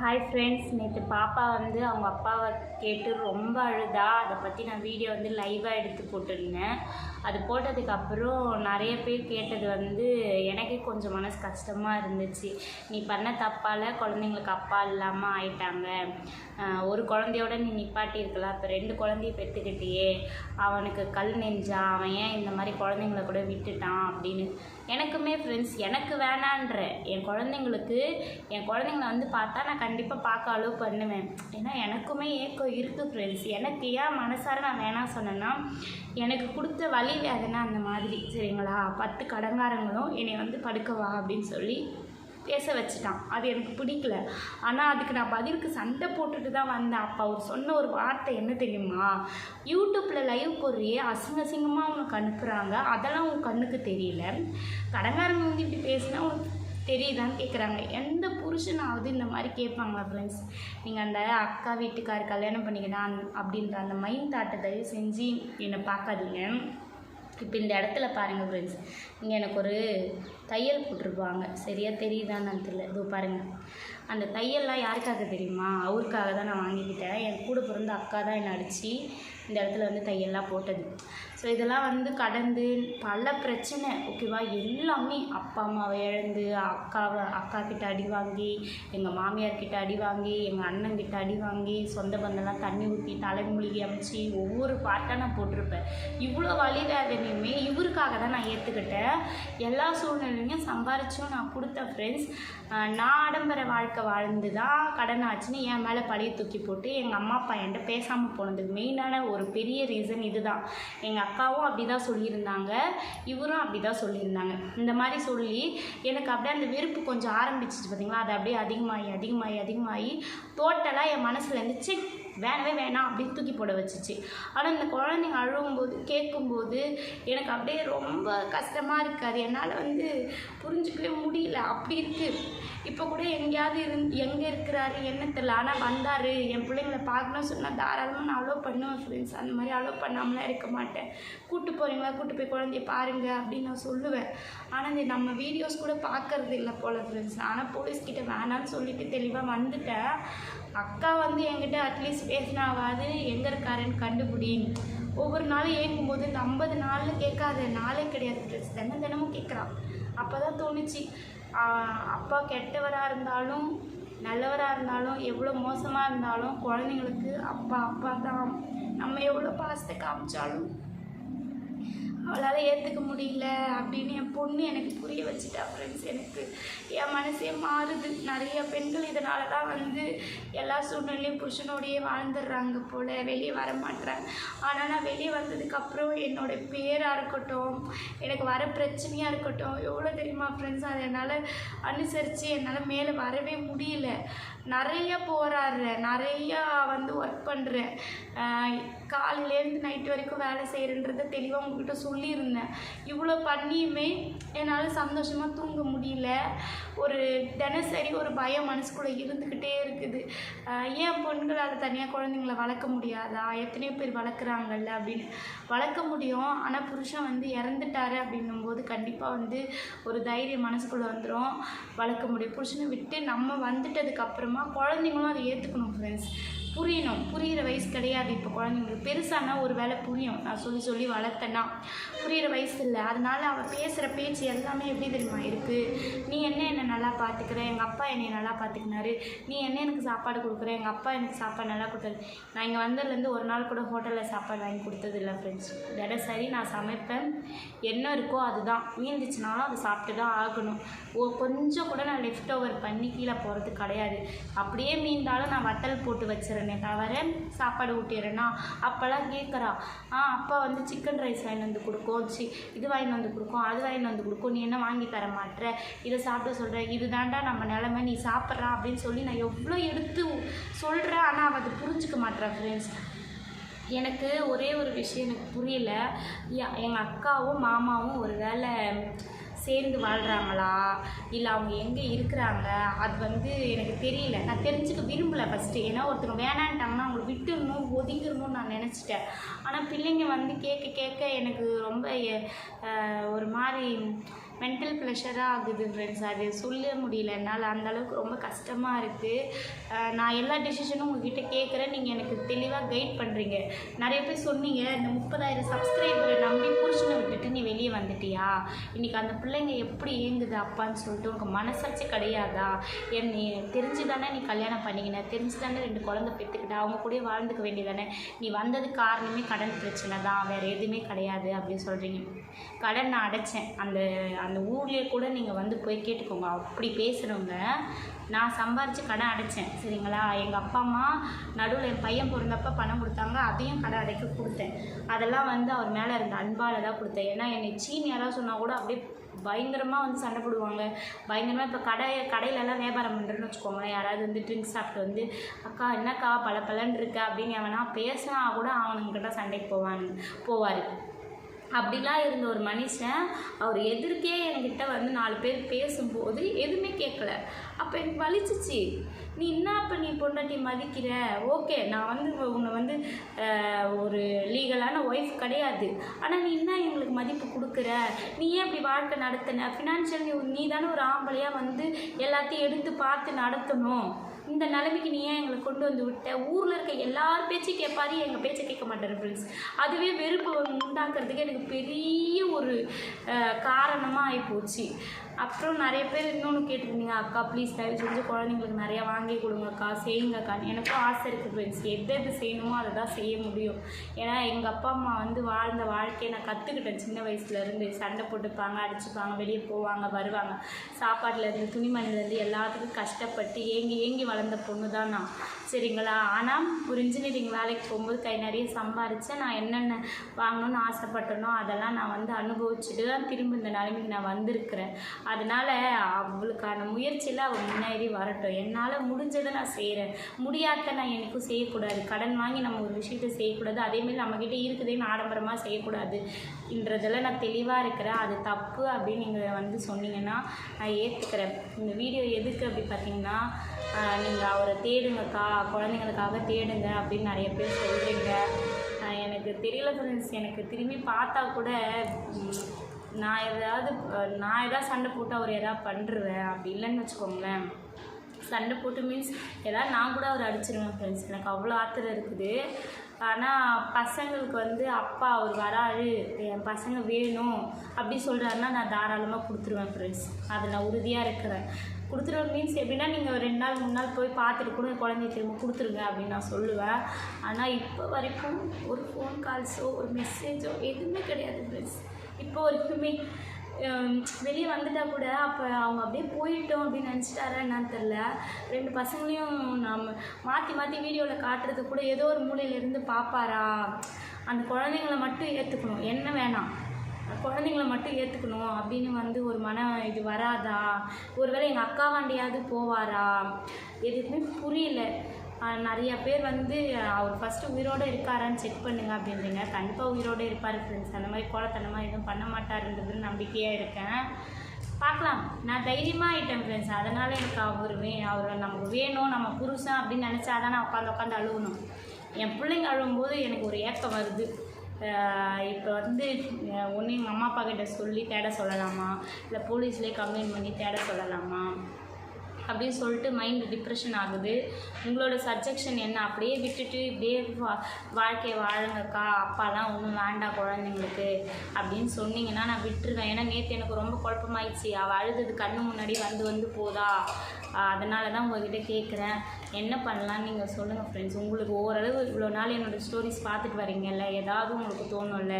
Hi friends நேற்று பாப்பா வந்து அவங்க அப்பாவை கேட்டு ரொம்ப அழுதா. அதை பற்றி நான் வீடியோ வந்து லைவாக எடுத்து போட்டிருந்தேன். அது போட்டதுக்கப்புறம் நிறைய பேர் கேட்டது வந்து எனக்கே கொஞ்சம் மனசு கஷ்டமாக இருந்துச்சு. நீ பண்ண தப்பால் குழந்தைங்களுக்கு அப்பா இல்லாமல் ஆயிட்டாங்க. ஒரு குழந்தையோட நீ நிப்பாட்டியிருக்கலாம் இப்போ ரெண்டு குழந்தைய பெற்றுக்கிட்டியே அவனுக்கு கல் நெஞ்சா அவன் ஏன் இந்த மாதிரி குழந்தைங்கள கூட விட்டுட்டான் அப்படின்னு. எனக்குமே ஃப்ரெண்ட்ஸ் எனக்கு வேணான்ற. என் குழந்தைங்களுக்கு என் குழந்தைங்கள வந்து பார்த்தா நான் கண்டிப்பாக பார்க்க அலோவ் பண்ணுவேன். ஏன்னா எனக்குமே ஏக்கம் இருக்குது ஃப்ரெண்ட்ஸ் எனக்கு ஏன் மனசார நான் வேணாம் சொன்னேன்னா எனக்கு கொடுத்த வழி வேதனை அந்த மாதிரி. சரிங்களா? பத்து கடங்காரங்களும் என்னை வந்து படுக்கவா அப்படின்னு சொல்லி பேச வச்சுட்டான். அது எனக்கு பிடிக்கல. ஆனால் அதுக்கு நான் பதிலுக்கு சண்டை போட்டுட்டு தான் வந்தேன். அப்போ அவர் சொன்ன ஒரு வார்த்தை என்ன தெரியுமா? யூடியூப்பில் லைவ் போடுறியே அசிங்க அசிங்கமாக உனக்கு அனுப்புகிறாங்க அதெல்லாம் உன் கண்ணுக்கு தெரியல. கடங்காரங்க வந்து இப்படி பேசினா உனக்கு தெரியுதான்னு கேட்குறாங்க எந்த புருஷனாவது இந்த மாதிரி கேட்பாங்களா ஃப்ரெண்ட்ஸ் நீங்கள் அந்த அக்கா வீட்டுக்கார் கல்யாணம் பண்ணிக்கிட்டான் அப்படின்ற அந்த மைண்ட் தாட்டை தயவு செஞ்சு என்னை பார்க்காதீங்க. இப்போ இந்த இடத்துல பாருங்கள் ஃப்ரெண்ட்ஸ் இங்கே எனக்கு ஒரு தையல் போட்டிருப்பாங்க. சரியாக தெரியுதான்னு தெரியல. இதோ பாருங்கள் அந்த தையல்லாம் யாருக்காக தெரியுமா? அவருக்காக தான் நான் வாங்கிக்கிட்டேன். என் கூட பிறந்த அக்கா தான் என்னை அடித்து இந்த இடத்துல வந்து தையல்லாம் போட்டது. ஸோ இதெல்லாம் வந்து கடந்து பல பிரச்சனை ஓகேவா எல்லாமே அப்பா அம்மாவை இழந்து அக்காவை அக்கா கிட்ட அடி வாங்கி எங்கள் மாமியார் கிட்ட அடி வாங்கி எங்கள் அண்ணன் கிட்ட அடி வாங்கி சொந்த பந்தெல்லாம் தண்ணி ஊற்றி தலைமூலிகை அமைச்சு ஒவ்வொரு பாட்டாக நான் போட்டிருப்பேன். இவ்வளோ வழி வேதனையுமே இவருக்காக தான் நான் ஏற்றுக்கிட்டேன் எல்லா சூழ்நிலையும் சம்பாரிச்சும் நான் கொடுத்த ஃப்ரெண்ட்ஸ் நான் ஆடம்பர வாழ்க்கை வாழ்ந்து தான் கடன் ஆச்சுன்னு என் மேலே பழைய தூக்கி போட்டு எங்கள் அம்மா அப்பா என்கிட்ட பேசாமல் போனதுக்கு மெயினான ஒரு பெரிய ரீசன் இதுதான். எங்கள் அக்காவும் அப்படி தான் சொல்லியிருந்தாங்க இவரும் அப்படி தான் சொல்லியிருந்தாங்க. இந்த மாதிரி சொல்லி எனக்கு அப்படியே அந்த வெறுப்பு கொஞ்சம் ஆரம்பிச்சிச்சு பார்த்தீங்களா அது அப்படியே அதிகமாகி அதிகமாகி அதிகமாகி டோட்டலாக என் மனசில் இருந்துச்சு வேணவே வேணாம் அப்படின்னு தூக்கி போட வச்சுச்சு. ஆனால் இந்த குழந்தைங்க அழுகும்போது கேட்கும்போது எனக்கு அப்படியே ரொம்ப கஷ்டமாக இருக்காது என்னால் வந்து புரிஞ்சுக்கவே முடியல. அப்படி இருக்குது இப்போ கூட எங்கேயாவது இருந் எங்கே இருக்கிறாரு என்ன தெரியல. ஆனால் வந்தார். என் பிள்ளைங்கள பார்க்கணும்னு சொன்னால் தாராளமாக நான் அலோவ் பண்ணுவேன் ஃப்ரெண்ட்ஸ் அந்த மாதிரி அலோவ் பண்ணாமலாம் இருக்க மாட்டேன். கூப்பிட்டு போகிறீங்களா கூட்டு போய் குழந்தைய பாருங்க அப்படின்னு நான் சொல்லுவேன். ஆனால் இந்த நம்ம வீடியோஸ் கூட பார்க்கறது இல்லை போல் ஃப்ரெண்ட்ஸ் ஆனால் போலீஸ்கிட்ட வேணான்னு சொல்லிட்டு தெளிவாக வந்துட்டேன். அக்கா வந்து என்கிட்ட அட்லீஸ்ட் பேசினாவாது எங்கே இருக்காருன்னு கண்டுபிடின்னு ஒவ்வொரு நாளும் ஏங்கும்போது இந்த ஐம்பது நாளில் கேட்காத நாளே கிடையாது ட்ரெஸ் தினம் தினமும் கேட்குறான். அப்போ தான் தோணுச்சு அப்பா கெட்டவராக இருந்தாலும் நல்லவராக இருந்தாலும் எவ்வளோ மோசமாக இருந்தாலும் குழந்தைங்களுக்கு அப்பா அப்பா தான். நம்ம எவ்வளோ பாசத்தை காமிச்சாலும் அவளால் ஏற்றுக்க முடியல அப்படின்னு என் பொண்ணு எனக்கு புரிய வச்சுட்டா ஃப்ரெண்ட்ஸ் எனக்கு என் மனசே மாறுது. நிறைய பெண்கள் இதனால தான் வந்து எல்லா சூழ்நிலையும் புருஷனோடையே வாழ்ந்துடுறாங்க போல். வெளியே வர மாட்றாங்க. ஆனால் நான் வெளியே வந்ததுக்கப்புறம் என்னோட பேராக இருக்கட்டும் எனக்கு வர பிரச்சனையாக இருக்கட்டும் எவ்வளோ தெரியுமா ஃப்ரெண்ட்ஸ் அதை என்னால் அனுசரித்து என்னால் மேலே வரவே முடியல. நிறைய போராடுறேன் நிறையா வந்து ஒர்க் பண்ணுறேன் காலையிலேருந்து நைட் வரைக்கும் வேலை செய்கிறன்றத தெளிவாக உங்ககிட்ட சொல்லியிருந்தேன். இவ்வளோ பண்ணியுமே என்னால் சந்தோஷமாக தூங்க முடியல. ஒரு தினசரி ஒரு பயம் மனசுக்குள்ளே இருந்துக்கிட்டே இருக்குது. ஏன் பெண்களால் தனியாக குழந்தைங்கள வளர்க்க முடியாதா? எத்தனையோ பேர் வளர்க்குறாங்கல்ல அப்படின்னு. வளர்க்க முடியும். ஆனால் புருஷன் வந்து இறந்துட்டாரு அப்படின்னும்போது கண்டிப்பாக வந்து ஒரு தைரியம் மனசுக்குள்ளே வந்துடும் வளர்க்க முடியும். புருஷனை விட்டு நம்ம வந்துட்டதுக்கு அப்புறமா குழந்தைங்களும் அதை ஏற்றுக்கணும் ஃப்ரெண்ட்ஸ் புரியணும். புரிகிற வயசு கிடையாது. இப்போ குழந்தைங்களுக்கு பெருசானா ஒரு வேலை புரியும். நான் சொல்லி சொல்லி வளர்த்தேன்னா. புரிகிற வயசு இல்லை. அதனால் அவள் பேசுகிற பேச்சு எல்லாமே எப்படி தெரியுமா இருக்குது நீ என்ன என்னை நல்லா பார்த்துக்கிற எங்கள் அப்பா என்னை நல்லா பார்த்துக்கினாரு நீ என்ன எனக்கு சாப்பாடு கொடுக்குற? எங்கள் அப்பா எனக்கு சாப்பாடு நல்லா கொடுத்தாரு. நான் இங்கே வந்ததுலேருந்து ஒரு நாள் கூட ஹோட்டலில் சாப்பாடு வாங்கி கொடுத்தது இல்லை ஃப்ரெண்ட்ஸ் தினசரி நான் சமைப்பேன். என்ன இருக்கோ அதுதான். மீந்துச்சுனாலும் அதை சாப்பிட்டு தான் ஆகணும். ஓ கொஞ்சம் கூட நான் லெஃப்ட் ஓவர் பண்ணி கீழே போகிறது கிடையாது. அப்படியே மீந்தாலும் நான் வட்டல் போட்டு வச்சிடறேனே தவிர சாப்பாடு ஊட்டிடுறேன்னா அப்போல்லாம் கேட்குறா ஆ அப்பா வந்து சிக்கன் ரைஸ் வாங்கிட்டு வந்து கொடுக்கும். சி இது வாங்கிட்டு வந்து கொடுக்கும் அது வாங்கிட்டு வந்து கொடுக்கும். நீ என்ன வாங்கி தர மாட்டுற? இதை சாப்பிட சொல்கிற இது தாண்டா நம்ம நிலமை. நீ சாப்பிட்றா. அப்படின்னு சொல்லி நான் எவ்வளோ எடுத்து சொல்கிறேன் ஆனால் அவள் அதை புரிஞ்சுக்க மாட்டேறா ஃப்ரெண்ட்ஸ் எனக்கு ஒரே ஒரு விஷயம் எனக்கு புரியல. எங்கள் அக்காவும் மாமாவும் ஒரு வேளை சேர்ந்து வாழ்கிறாங்களா இல்லை அவங்க எங்கே இருக்கிறாங்க? அது வந்து எனக்கு தெரியல. நான் தெரிஞ்சுக்க விரும்பலை ஃபஸ்ட்டு ஏன்னா ஒருத்தங்க வேணான்ட்டாங்கன்னா அவங்களை விட்டுடணும் ஒதுங்கிடணும்னு நான் நினச்சிட்டேன். ஆனால் பிள்ளைங்க வந்து கேட்க கேட்க எனக்கு ரொம்ப ஒரு மாதிரி மென்டல் ப்ரெஷராக ஆகுது ஃப்ரெண்ட்ஸ் அது சொல்ல முடியல. என்னால் அந்தளவுக்கு ரொம்ப கஷ்டமாக இருக்குது நான் எல்லா டெசிஷனும் உங்ககிட்ட கேட்குறேன் நீங்கள் எனக்கு தெளிவாக கைட் பண்ணுறீங்க நிறைய பேர் சொன்னீங்க இந்த முப்பதாயிரம் சப்ஸ்கிரைபரை நம்பி புருஷனை விட்டுட்டு நீ வெளியே வந்துட்டியா? இன்னைக்கு அந்த பிள்ளைங்க எப்படி இயங்குது அப்பான்னு சொல்லிட்டு உனக்கு மனசாட்சி கிடையாதா? என் நீ தெரிஞ்சு தானே நீ கல்யாணம் பண்ணிக்கின? தெரிஞ்சு தானே ரெண்டு குழந்தை பெற்றுக்கிட்ட அவங்க கூடயே வாழ்ந்துக்க வேண்டியதானே? நீ வந்ததுக்கு காரணமே கடன் பிரச்சனை தான். வேறு எதுவுமே கிடையாது அப்படின்னு சொல்கிறீங்க கடன் நான் அடைச்சேன். அந்த அந்த ஊர்லேயே கூட நீங்கள் வந்து போய் கேட்டுக்கோங்க. அப்படி பேசுகிறவங்க நான் சம்பாரித்து கடை அடைச்சேன் சரிங்களா? எங்கள் அப்பா அம்மா நடுவில் என் பையன் பிறந்தப்ப பணம் கொடுத்தாங்க அதையும் கடை அடைக்க கொடுத்தேன். அதெல்லாம் வந்து அவர் மேலே இருந்த அன்பால் தான் கொடுத்தேன். ஏன்னா என்னை சீன் யாராவது சொன்னால் கூட அப்படியே பயங்கரமாக வந்து சண்டை போடுவாங்க. பயங்கரமாக இப்போ கடை கடையிலலாம் வியாபாரம் பண்ணுறேன்னு வச்சுக்கோங்களேன். யாராவது வந்து ட்ரிங்க்ஸ் சாப்பிட்டு வந்து அக்கா என்னக்கா பல பலன் இருக்க? அப்படின்னு எவனா பேசினா கூட அவனுங்கிட்ட சண்டைக்கு போவானுங்க போவார். அப்படிலாம் இருந்த ஒரு மனுஷன் அவர் எதிர்க்கே என்கிட்ட வந்து நாலு பேர் பேசும்போது எதுவுமே கேட்கல. அப்போ எனக்கு வலிச்சிச்சு. நீ என்ன அப்போ நீ பொண்டாட்டி மதிக்கிற? ஓகே நான் வந்து உன்னை வந்து ஒரு லீகலான ஒய்ஃப் கிடையாது. ஆனால் நீ என்ன எங்களுக்கு மதிப்பு கொடுக்குற? நீ ஏன் இப்படி வாழ்க்கை நடத்தின? ஃபினான்ஷியல் நீ நீ தானே ஒரு ஆம்பளையாக வந்து எல்லாத்தையும் எடுத்து பார்த்து நடத்தணும். இந்த நிலைமைக்கு நீ ஏன் எங்களை கொண்டு வந்து விட்ட? ஊரில் இருக்க எல்லார் பேச்சையும் கேட்பாரு எங்கள் பேச்சை கேட்க மாட்டார் ஃப்ரெண்ட்ஸ் அதுவே வெறுப்பு உண்டாக்குறதுக்கு எனக்கு பெரிய ஒரு காரணமாக ஆகிப்போச்சு அப்புறம் நிறைய பேர் இன்னொன்று கேட்டிருந்தீங்க அக்கா ப்ளீஸ் தயவு செஞ்சு குழந்தைங்களுக்கு நிறையா வாங்கி கொடுங்க அக்கா செய்யுங்க அக்கா. எனக்கும் ஆசை இருக்குது ஃப்ரெண்ட்ஸ் எது எது செய்யணுமோ அதை தான் செய்ய முடியும். ஏன்னா எங்கள் அப்பா அம்மா வந்து வாழ்ந்த வாழ்க்கையை நான் கற்றுக்கிட்டேன் சின்ன வயசுலேருந்து சண்டை போட்டுப்பாங்க அடிச்சுப்பாங்க வெளியே போவாங்க வருவாங்க. சாப்பாட்டிலேருந்து துணிமணிலேருந்து எல்லாத்துக்கும் கஷ்டப்பட்டு ஏங்கி ஏங்கி வளர்ந்த பொண்ணு தான் நான் சரிங்களா? ஆனால் ஒரு இன்ஜினியரிங் வேலைக்கு போகும்போது கை நிறைய சம்பாரித்தேன் நான் என்னென்ன வாங்கணும்னு ஆசைப்பட்டனோ அதெல்லாம் நான் வந்து அனுபவிச்சுட்டு தான் திரும்ப இந்த நிலைமைக்கு நான் வந்திருக்கிறேன். அதனால் அவளுக்கான முயற்சியில் அவள் முன்னேறி வரட்டும். என்னால் முடிஞ்சதை நான் செய்கிறேன் முடியாத நான் எனக்கும் செய்யக்கூடாது. கடன் வாங்கி நம்ம ஒரு விஷயத்தை செய்யக்கூடாது. அதேமாரி நம்மக்கிட்ட இருக்குதேன்னு ஆடம்பரமாக செய்யக்கூடாது என்றதில் நான் தெளிவாக இருக்கிறேன். அது தப்பு அப்படின்னு நீங்கள் வந்து சொன்னீங்கன்னா நான் ஏற்றுக்கிறேன் இந்த வீடியோ எதுக்கு அப்படி பார்த்தீங்கன்னா நீங்கள் அவரை தேடுங்கக்கா குழந்தைங்களுக்காக தேடுங்க அப்படின்னு நிறைய பேர் சொல்கிறீங்க எனக்கு தெரியல ஃப்ரெண்ட்ஸ் எனக்கு திரும்பி பார்த்தா கூட நான் எதாவது நான் ஏதாவது சண்டை போட்டு அவர் எதாவது பண்ணுருவேன் அப்படி இல்லைன்னு வச்சுக்கோங்களேன். சண்டை போட்டு மீன்ஸ் எதாவது நான் கூட அவர் அடிச்சிருவேன் ஃப்ரெண்ட்ஸ் எனக்கு அவ்வளோ ஆத்திரம் இருக்குது. ஆனால் பசங்களுக்கு வந்து அப்பா அவர் வராரு என் பசங்க வேணும் அப்படி சொல்கிறாருன்னா நான் தாராளமாக கொடுத்துருவேன் ஃப்ரெண்ட்ஸ் அதில் நான் உறுதியாக இருக்கிறேன். கொடுத்துருவேன் மீன்ஸ் எப்படின்னா நீங்கள் ரெண்டு நாள் மூணு நாள் போய் பார்த்துட்டு கூட குழந்தைய திரும்ப கொடுத்துருங்க அப்படின்னு நான் சொல்லுவேன். ஆனால் இப்போ வரைக்கும் ஒரு ஃபோன் கால்ஸோ ஒரு மெசேஜோ எதுவுமே கிடையாது ஃப்ரெண்ட்ஸ் இப்போ வரைக்குமே வெளியே வந்துட்டா கூட அப்போ அவங்க அப்படியே போயிட்டோம் அப்படின்னு நினச்சிட்டாரா என்னன்னு தெரில ரெண்டு பசங்களையும் நாம் மாற்றி மாற்றி வீடியோவில் காட்டுறது கூட ஏதோ ஒரு மூலையிலேருந்து பார்ப்பாரா அந்த குழந்தைங்கள மட்டும் ஏற்றுக்கணும் என்ன வேணாம். குழந்தைங்கள மட்டும் ஏற்றுக்கணும் அப்படின்னு வந்து ஒரு மன இது வராதா? ஒருவேளை எங்கள் அக்காவாண்டியாவது போவாரா? எதுவுமே புரியல. நிறைய பேர் வந்து அவர் ஃபஸ்ட்டு உயிரோடு இருக்காரான்னு செக் பண்ணுங்க அப்படின்றீங்க. கண்டிப்பாக உயிரோடு இருப்பார் ஃப்ரெண்ட்ஸ் அந்த மாதிரி கோலத்தனமாக எதுவும் பண்ண மாட்டாருன்றது நம்பிக்கையாக இருக்கேன். பார்க்கலாம். நான் தைரியமாக ஆகிட்டேன் ஃப்ரெண்ட்ஸ் அதனால் எனக்கு அவர் வே அவர் நமக்கு வேணும் நம்ம புருஷன் அப்படின்னு நினச்சா தான் நான் உட்காந்து உட்காந்து அழுகணும் என் பிள்ளைங்க அழுகும்போது எனக்கு ஒரு ஏக்கம் வருது. இப்போ வந்து ஒன்று எங்கள் அம்மா அப்பா கிட்ட சொல்லி தேட சொல்லலாமா? இல்லை போலீஸ்லேயே கம்ப்ளைண்ட் பண்ணி தேட சொல்லலாமா? அப்படின்னு சொல்லிட்டு மைண்டு டிப்ரெஷன் ஆகுது. உங்களோட சஜெக்ஷன் என்ன? அப்படியே விட்டுட்டு இப்படியே வா- வாழ்க்கையை வாழுங்கக்கா. அப்பாலாம் ஒன்றும் வேண்டாம் குழந்தைங்களுக்கு. அப்படின்னு சொன்னீங்கன்னா நான் விட்டுருவேன். ஏன்னா நேற்று எனக்கு ரொம்ப குழப்பமாயிடுச்சு. அவள் அழுதது கண்ணு முன்னாடி வந்து வந்து போதா? அதனால தான் உங்ககிட்ட கேட்குறேன் என்ன பண்ணலான்னு நீங்கள் சொல்லுங்கள் ஃப்ரெண்ட்ஸ் உங்களுக்கு ஓரளவு இவ்வளோ நாள் என்னோடய ஸ்டோரிஸ் பார்த்துட்டு வரீங்கல்ல ஏதாவது உங்களுக்கு தோணும்ல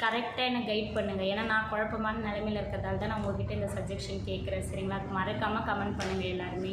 கரெக்டாக என்னை கைட் பண்ணுங்கள் ஏன்னா நான் குழப்பமான நிலைமையில் இருக்கிறதால தான் நான் உங்ககிட்ட இந்த சஜஷன் கேட்குறேன் சரிங்களா? மறக்காமல் கமெண்ட் பண்ணுங்கள் எல்லாருமே.